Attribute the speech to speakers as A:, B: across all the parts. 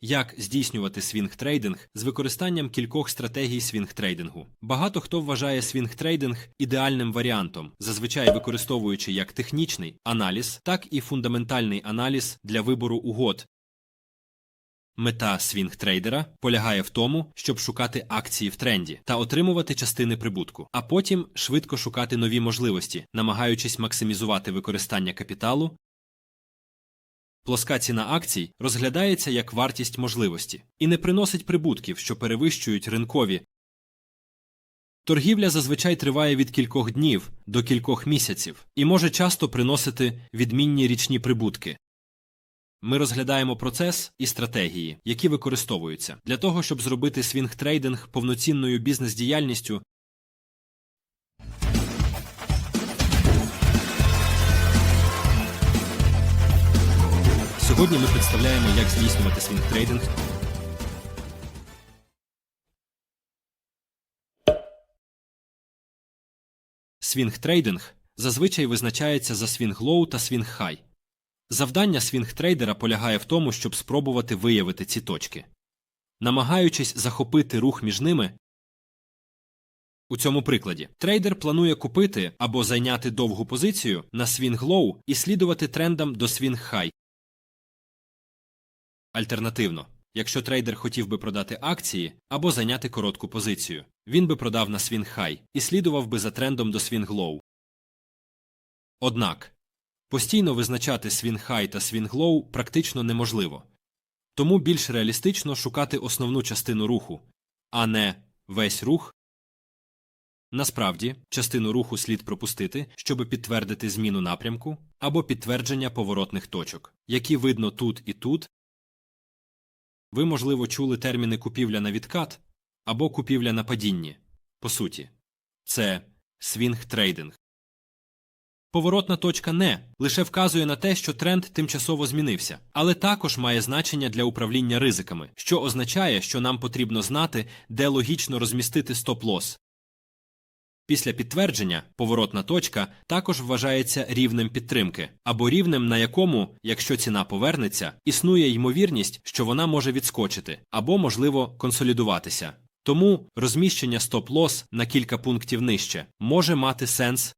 A: Як здійснювати свінг-трейдинг з використанням кількох стратегій свінг-трейдингу? Багато хто вважає свінг-трейдинг ідеальним варіантом, зазвичай використовуючи як технічний аналіз, так і фундаментальний аналіз для вибору угод. Мета свінг-трейдера полягає в тому, щоб шукати акції в тренді та отримувати частини прибутку, а потім швидко шукати нові можливості, намагаючись максимізувати використання капіталу Плоска ціна акцій розглядається як вартість можливості і не приносить прибутків, що перевищують ринкові. Торгівля зазвичай триває від кількох днів до кількох місяців і може часто приносити відмінні річні прибутки. Ми розглядаємо процес і стратегії, які використовуються для того, щоб зробити свінг-трейдинг повноцінною бізнес-діяльністю Сьогодні ми представляємо, як здійснювати свінг-трейдинг. Свінг-трейдинг зазвичай визначається за свінг-лоу та свінг-хай. Завдання свінг-трейдера полягає в тому, щоб спробувати виявити ці точки. Намагаючись захопити рух між ними, у цьому прикладі трейдер планує купити або зайняти довгу позицію на свінг-лоу і слідувати трендам до свінг-хай. Альтернативно, якщо трейдер хотів би продати акції або зайняти коротку позицію, він би продав на свінг-хай і слідував би за трендом до свінг-лоу. Однак постійно визначати свінг-хай та свінг-лоу практично неможливо, тому більш реалістично шукати основну частину руху, а не весь рух. Насправді, частину руху слід пропустити, щоб підтвердити зміну напрямку або підтвердження поворотних точок, які видно тут і тут. Ви, можливо, чули терміни купівля на відкат або купівля на падінні. По суті, це свінг-трейдинг. Поворотна точка не лише вказує на те, що тренд тимчасово змінився, але також має значення для управління ризиками, що означає, що нам потрібно знати, де логічно розмістити стоп-лос. Після підтвердження поворотна точка також вважається рівнем підтримки або рівнем, на якому, якщо ціна повернеться, існує ймовірність, що вона може відскочити або, можливо, консолідуватися. Тому розміщення стоп-лос на кілька пунктів нижче може мати сенс.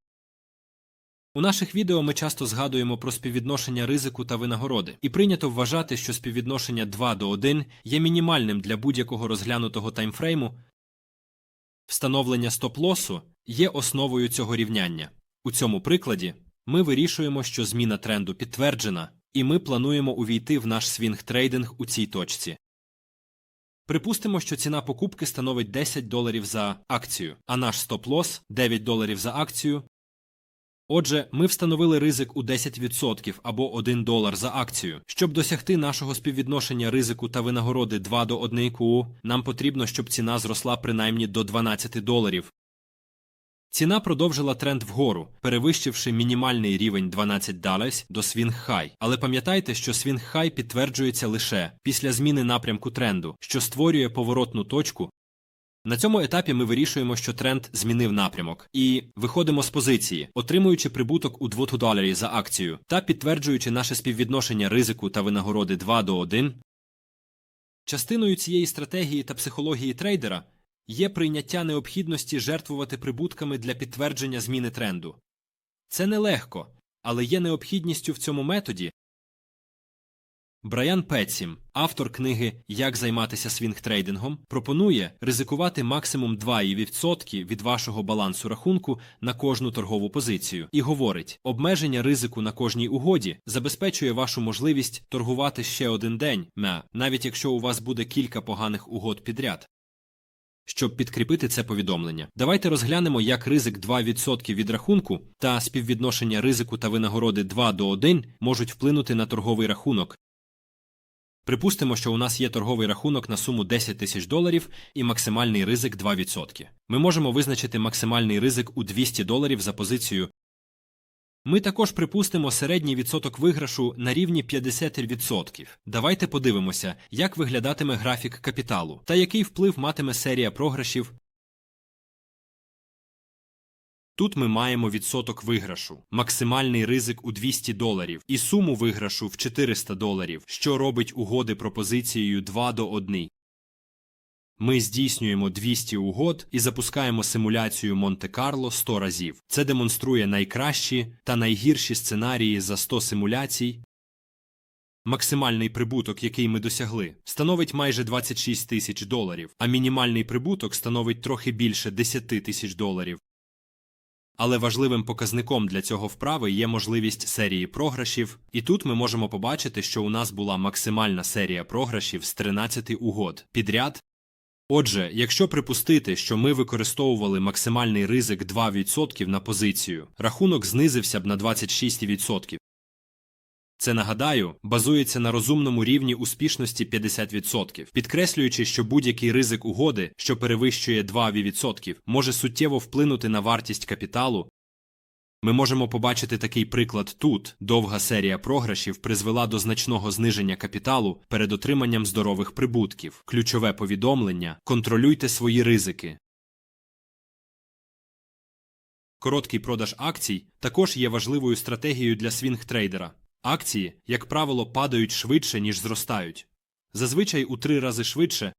A: У наших відео ми часто згадуємо про співвідношення ризику та винагороди, і прийнято вважати, що співвідношення 2 до 1 є мінімальним для будь-якого розглянутого таймфрейму. Встановлення стоп-лосу є основою цього рівняння. У цьому прикладі ми вирішуємо, що зміна тренду підтверджена, і ми плануємо увійти в наш свінг-трейдинг у цій точці. Припустимо, що ціна покупки становить 10 доларів за акцію, а наш стоп-лос 9 доларів за акцію. Отже, ми встановили ризик у 10% або 1 долар за акцію. Щоб досягти нашого співвідношення ризику та винагороди 2 до 1 КУ, нам потрібно, щоб ціна зросла принаймні до 12 доларів. Ціна продовжила тренд вгору, перевищивши мінімальний рівень 12 доларів до свінг-хай. Але пам'ятайте, що свінг-хай підтверджується лише після зміни напрямку тренду, що створює поворотну точку. На цьому етапі ми вирішуємо, що тренд змінив напрямок, і виходимо з позиції, отримуючи прибуток у 2 доларів за акцію та підтверджуючи наше співвідношення ризику та винагороди 2 до 1. Частиною цієї стратегії та психології трейдера є прийняття необхідності жертвувати прибутками для підтвердження зміни тренду. Це нелегко, але є необхідністю в цьому методі. Брайан Петсім, автор книги Як займатися свінг-трейдингом, пропонує ризикувати максимум 2% від вашого балансу рахунку на кожну торгову позицію і говорить, обмеження ризику на кожній угоді забезпечує вашу можливість торгувати ще один день, навіть якщо у вас буде кілька поганих угод підряд. Щоб підкріпити це повідомлення, давайте розглянемо, як ризик 2% від рахунку та співвідношення ризику та винагороди 2 до 1 можуть вплинути на торговий рахунок. Припустимо, що у нас є торговий рахунок на суму 10 тисяч доларів і максимальний ризик 2%. Ми можемо визначити максимальний ризик у 200 доларів за позицію. Ми також припустимо середній відсоток виграшу на рівні 50%. Давайте подивимося, як виглядатиме графік капіталу та який вплив матиме серія програшів Тут ми маємо відсоток виграшу, максимальний ризик у 200 доларів і суму виграшу в 400 доларів, що робить угоди пропозицією 2 до 1. Ми здійснюємо 200 угод і запускаємо симуляцію Монте-Карло 100 разів. Це демонструє найкращі та найгірші сценарії за 100 симуляцій. Максимальний прибуток, який ми досягли, становить майже 26 тисяч доларів, а мінімальний прибуток становить трохи більше 10 тисяч доларів. Але важливим показником для цього вправи є можливість серії програшів, і тут ми можемо побачити, що у нас була максимальна серія програшів з 13 угод підряд. Отже, якщо припустити, що ми використовували максимальний ризик 2% на позицію, рахунок знизився б на 26%. Це нагадаю, базується на розумному рівні успішності 50%, підкреслюючи, що будь-який ризик угоди, що перевищує 2%, може суттєво вплинути на вартість капіталу. Ми можемо побачити такий приклад тут. Довга серія програшів призвела до значного зниження капіталу перед отриманням здорових прибутків. Ключове повідомлення контролюйте свої ризики. Короткий продаж акцій також є важливою стратегією для свінг-трейдера. Акції, як правило, падають швидше, ніж зростають. Зазвичай у три рази швидше.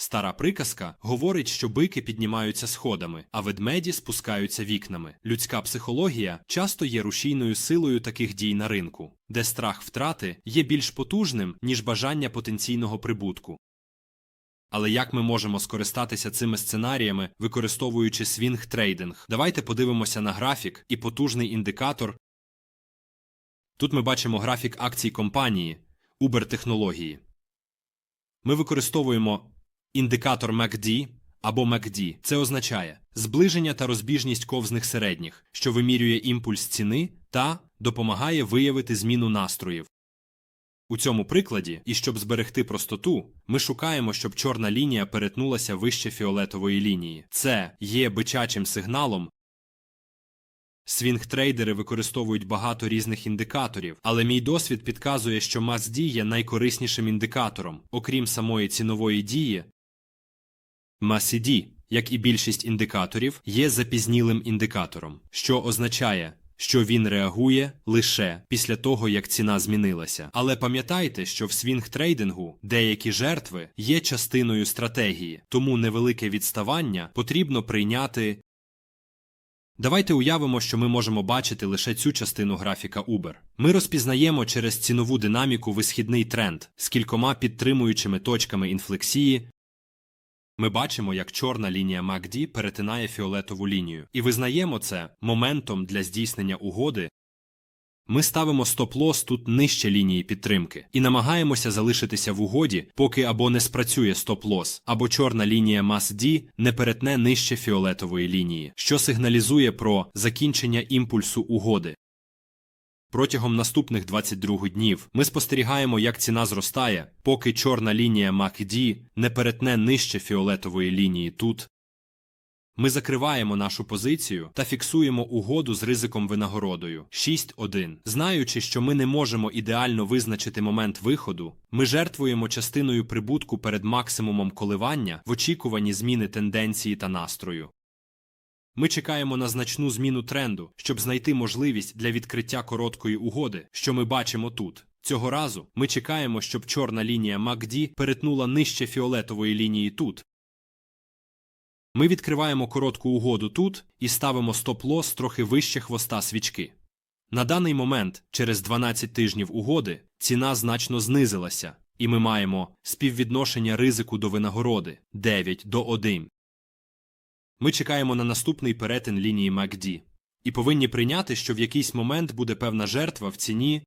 A: Стара приказка говорить, що бики піднімаються сходами, а ведмеді спускаються вікнами. Людська психологія часто є рушійною силою таких дій на ринку, де страх втрати є більш потужним, ніж бажання потенційного прибутку. Але як ми можемо скористатися цими сценаріями, використовуючи свінг-трейдинг? Давайте подивимося на графік і потужний індикатор. Тут ми бачимо графік акцій компанії Uber технології. Ми використовуємо індикатор MACD або MACD. Це означає зближення та розбіжність ковзних середніх, що вимірює імпульс ціни та допомагає виявити зміну настроїв. У цьому прикладі, і щоб зберегти простоту, ми шукаємо, щоб чорна лінія перетнулася вище фіолетової лінії. Це є бичачим сигналом. Свінг-трейдери використовують багато різних індикаторів, але мій досвід підказує, що MACD є найкориснішим індикатором, окрім самої цінової дії. MACD, як і більшість індикаторів, є запізнілим індикатором, що означає, що він реагує лише після того, як ціна змінилася. Але пам'ятайте, що в свінг-трейдингу деякі жертви є частиною стратегії, тому невелике відставання потрібно прийняти. Давайте уявимо, що ми можемо бачити лише цю частину графіка Uber. Ми розпізнаємо через цінову динаміку висхідний тренд з кількома підтримуючими точками інфлексії. Ми бачимо, як чорна лінія MACD перетинає фіолетову лінію, і визнаємо це моментом для здійснення угоди. Ми ставимо стоп-лос тут нижче лінії підтримки і намагаємося залишитися в угоді, поки або не спрацює стоп-лос, або чорна лінія MACD не перетне нижче фіолетової лінії, що сигналізує про закінчення імпульсу угоди. Протягом наступних 22 днів ми спостерігаємо, як ціна зростає, поки чорна лінія MACD не перетне нижче фіолетової лінії тут. Ми закриваємо нашу позицію та фіксуємо угоду з ризиком винагородою 6.1. Знаючи, що ми не можемо ідеально визначити момент виходу, ми жертвуємо частиною прибутку перед максимумом коливання в очікуванні зміни тенденції та настрою. Ми чекаємо на значну зміну тренду, щоб знайти можливість для відкриття короткої угоди, що ми бачимо тут. Цього разу ми чекаємо, щоб чорна лінія MACD перетнула нижче фіолетової лінії тут. Ми відкриваємо коротку угоду тут і ставимо стоп-лос трохи вище хвоста свічки. На даний момент, через 12 тижнів угоди, ціна значно знизилася, і ми маємо співвідношення ризику до винагороди 9 до 1. Ми чекаємо на наступний перетин лінії MACD і повинні прийняти, що в якийсь момент буде певна жертва в ціні.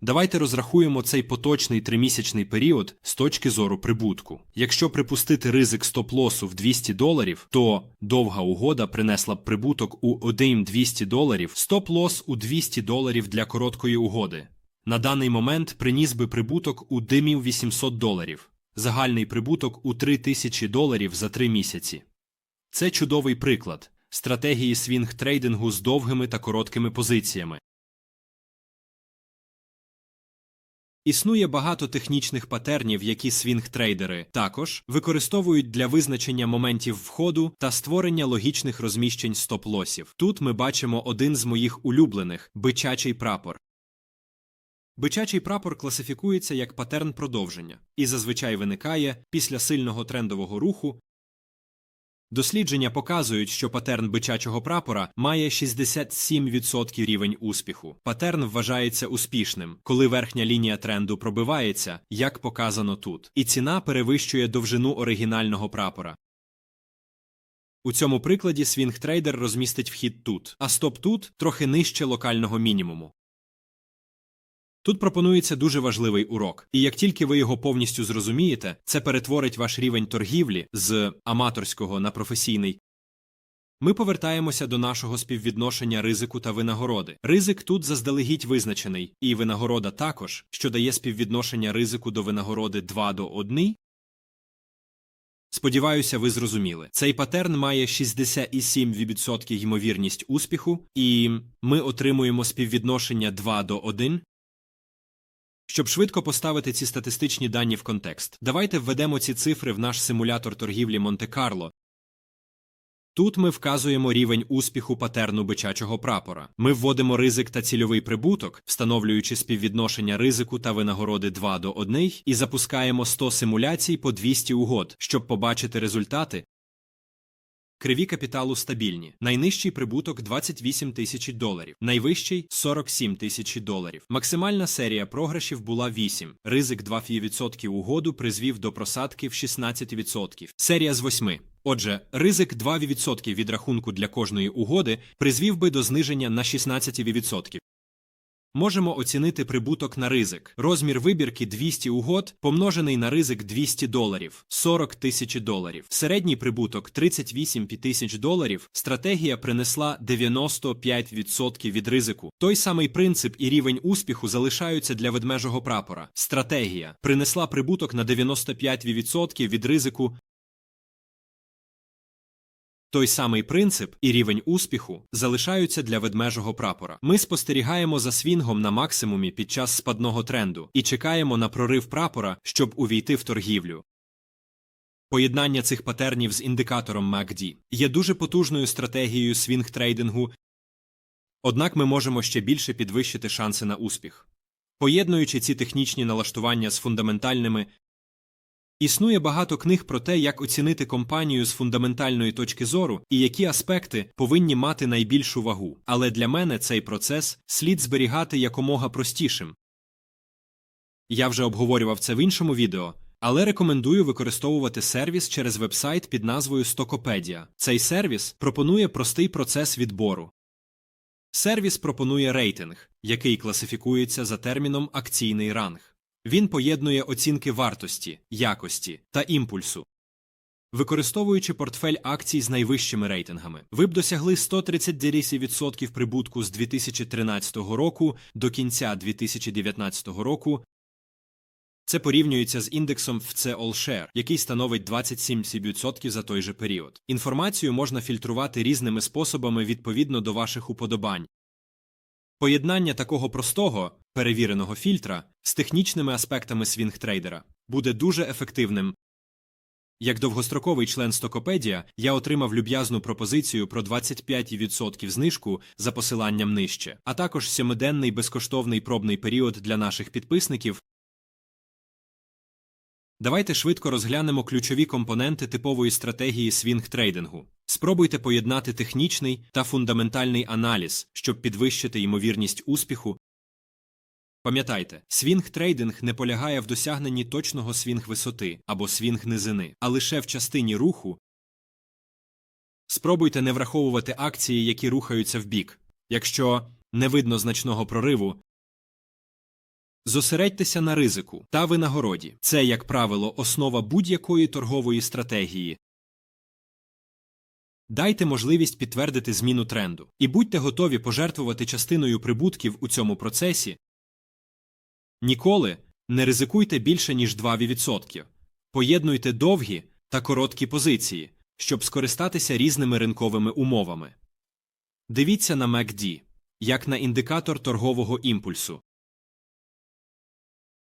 A: Давайте розрахуємо цей поточний тримісячний період з точки зору прибутку. Якщо припустити ризик стоп-лосу в 200 доларів, то довга угода принесла б прибуток у 1-200 доларів, стоп-лос у 200 доларів для короткої угоди. На даний момент приніс би прибуток у димів 800 доларів загальний прибуток у 3 тисячі доларів за 3 місяці. Це чудовий приклад стратегії свінг-трейдингу з довгими та короткими позиціями. Існує багато технічних патернів, які свінг-трейдери також використовують для визначення моментів входу та створення логічних розміщень стоп-лосів. Тут ми бачимо один з моїх улюблених бичачий прапор. Бичачий прапор класифікується як патерн продовження і зазвичай виникає після сильного трендового руху. Дослідження показують, що патерн бичачого прапора має 67% рівень успіху. Патерн вважається успішним, коли верхня лінія тренду пробивається, як показано тут, і ціна перевищує довжину оригінального прапора. У цьому прикладі свінг-трейдер розмістить вхід тут, а стоп тут трохи нижче локального мінімуму. Тут пропонується дуже важливий урок, і як тільки ви його повністю зрозумієте, це перетворить ваш рівень торгівлі з аматорського на професійний. Ми повертаємося до нашого співвідношення ризику та винагороди. Ризик тут заздалегідь визначений, і винагорода також, що дає співвідношення ризику до винагороди 2 до 1. Сподіваюся, ви зрозуміли. Цей патерн має 67% ймовірність успіху, і ми отримуємо співвідношення 2 до 1. Щоб швидко поставити ці статистичні дані в контекст, давайте введемо ці цифри в наш симулятор торгівлі Монте-Карло. Тут ми вказуємо рівень успіху патерну бичачого прапора. Ми вводимо ризик та цільовий прибуток, встановлюючи співвідношення ризику та винагороди 2 до 1, і запускаємо 100 симуляцій по 200 угод, щоб побачити результати. Криві капіталу стабільні. Найнижчий прибуток 28 тисяч доларів, найвищий 47 тисяч доларів. Максимальна серія програшів була 8. Ризик 2% угоду призвів до просадки в 16%. Серія з 8. Отже, ризик 2% від рахунку для кожної угоди призвів би до зниження на 16%. Можемо оцінити прибуток на ризик. Розмір вибірки 200 угод помножений на ризик 200 доларів 40 тисяч доларів. Середній прибуток 38 тисяч доларів. Стратегія принесла 95% від ризику. Той самий принцип і рівень успіху залишаються для ведмежого прапора. Стратегія принесла прибуток на 95% від ризику. Той самий принцип і рівень успіху залишаються для ведмежого прапора. Ми спостерігаємо за свінгом на максимумі під час спадного тренду і чекаємо на прорив прапора, щоб увійти в торгівлю. Поєднання цих патернів з індикатором MACD є дуже потужною стратегією свінг-трейдингу, однак ми можемо ще більше підвищити шанси на успіх. Поєднуючи ці технічні налаштування з фундаментальними Існує багато книг про те, як оцінити компанію з фундаментальної точки зору і які аспекти повинні мати найбільшу вагу. Але для мене цей процес слід зберігати якомога простішим. Я вже обговорював це в іншому відео, але рекомендую використовувати сервіс через вебсайт під назвою Стокопедія. Цей сервіс пропонує простий процес відбору. Сервіс пропонує рейтинг, який класифікується за терміном акційний ранг. Він поєднує оцінки вартості, якості та імпульсу. Використовуючи портфель акцій з найвищими рейтингами, ви б досягли 130% прибутку з 2013 року до кінця 2019 року. Це порівнюється з індексом FC All Share, який становить 27% за той же період. Інформацію можна фільтрувати різними способами відповідно до ваших уподобань. Поєднання такого простого, перевіреного фільтра з технічними аспектами свінг-трейдера буде дуже ефективним. Як довгостроковий член Стокопедія, я отримав люб'язну пропозицію про 25% знижку за посиланням нижче, а також сьомиденний безкоштовний пробний період для наших підписників. Давайте швидко розглянемо ключові компоненти типової стратегії свінг-трейдингу. Спробуйте поєднати технічний та фундаментальний аналіз, щоб підвищити ймовірність успіху. Пам'ятайте, свінг-трейдинг не полягає в досягненні точного свінг-висоти або свінг-низини, а лише в частині руху. Спробуйте не враховувати акції, які рухаються вбік. Якщо не видно значного прориву, Зосередьтеся на ризику та винагороді. Це, як правило, основа будь-якої торгової стратегії. Дайте можливість підтвердити зміну тренду і будьте готові пожертвувати частиною прибутків у цьому процесі. Ніколи не ризикуйте більше, ніж 2%. Поєднуйте довгі та короткі позиції, щоб скористатися різними ринковими умовами. Дивіться на MACD як на індикатор торгового імпульсу.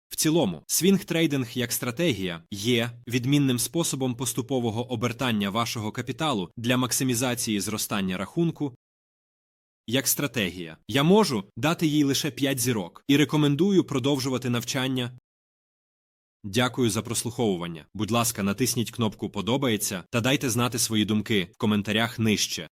A: В цілому, свінг-трейдинг як стратегія є відмінним способом поступового обертання вашого капіталу для максимізації зростання рахунку. Як стратегія, я можу дати їй лише 5 зірок і рекомендую продовжувати навчання. Дякую за прослуховування. Будь ласка, натисніть кнопку Подобається та дайте знати свої думки в коментарях нижче.